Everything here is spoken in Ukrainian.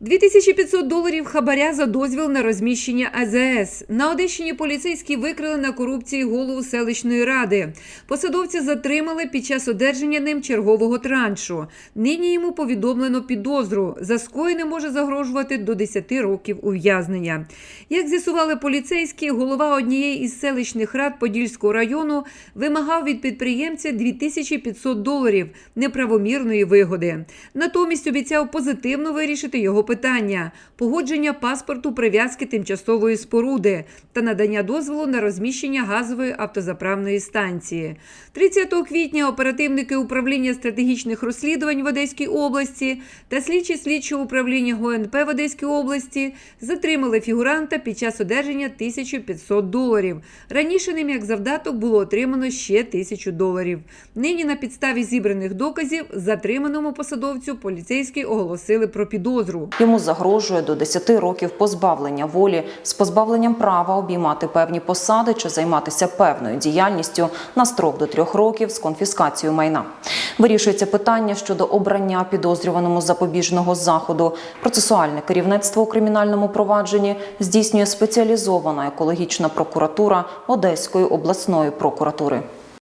2500 доларів хабаря за дозвіл на розміщення АЗС. На Одещині поліцейські викрили на корупції голову селищної ради. Посадовця затримали під час одержання ним чергового траншу. Нині йому повідомлено підозру. За скоєне може загрожувати до 10 років ув'язнення. Як з'ясували поліцейські, голова однієї із селищних рад Подільського району вимагав від підприємця 2500 доларів неправомірної вигоди. Натомість обіцяв позитивно вирішити його питання: погодження паспорту прив'язки тимчасової споруди та надання дозволу на розміщення газової автозаправної станції. 30 квітня оперативники управління стратегічних розслідувань в Одеській області та слідчі слідчого управління ГУНП в Одеській області затримали фігуранта під час одержання 1500 доларів. Раніше ним як завдаток було отримано ще 1000 доларів. Нині на підставі зібраних доказів затриманому посадовцю поліцейські оголосили про підозру. Йому загрожує до 10 років позбавлення волі з позбавленням права обіймати певні посади чи займатися певною діяльністю на строк до трьох років з конфіскацією майна. Вирішується питання щодо обрання підозрюваному запобіжного заходу. Процесуальне керівництво у кримінальному провадженні здійснює спеціалізована екологічна прокуратура Одеської обласної прокуратури.